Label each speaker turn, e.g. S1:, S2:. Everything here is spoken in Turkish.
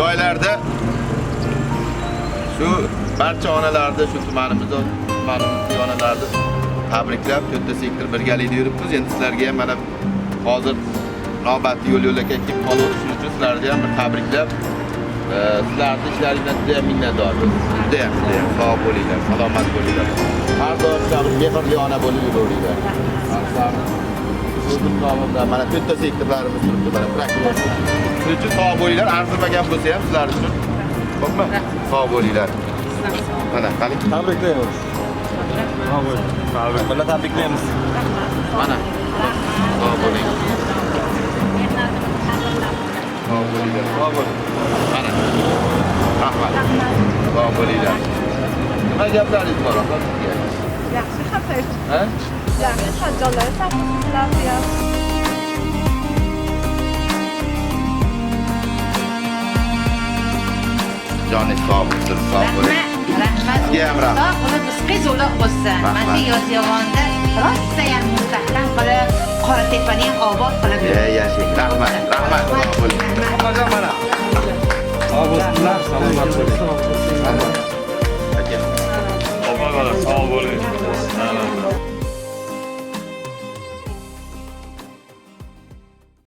S1: joylarda shu barcha onalarni shu tumanimizni tumanimizni onalarni tabriklab to'rtta sektor birgalikda yuribmiz endi sizlarga ham mana hozir navbatli yo'l yo'lakay kelib qolaverishingiz uchun sizlarni ham bir tabriklab e, sizlarni ishlaringizdan juda ham minnatdormiz juda ham juda ham sog' bo'linglar salomat bo'linglar har doim mehrli ona bo'lib yuraveringlar mana to'rtta sektorlarimiz turibdi mana praktika shuning uchun sog' bo'linglar arzimagan bo'lsa ham sizlar uchun xo'pmi sog' bo'linglar mana qani
S2: Tabriklaymiz. Birga tabriklaymiz.
S1: mana sog' bo'ling sog' bo'linglar sog' bo'ling mana rahmat sog' bo'linglar nima gaplaringiz bor opa sizga
S3: Yaxshi xafa.
S1: ha
S3: Yaxshi xajolar topibsizlar ham.
S4: John is Robert'ın favori. Rahmet, rahmet. Gemra. ونسقز ونقص مسيح
S1: زيواندا رص يا مستحلم قلا قرتي
S2: فنيا آباد قلا يا يا شيخ
S1: رحمة رحمة
S5: رحمة رحمة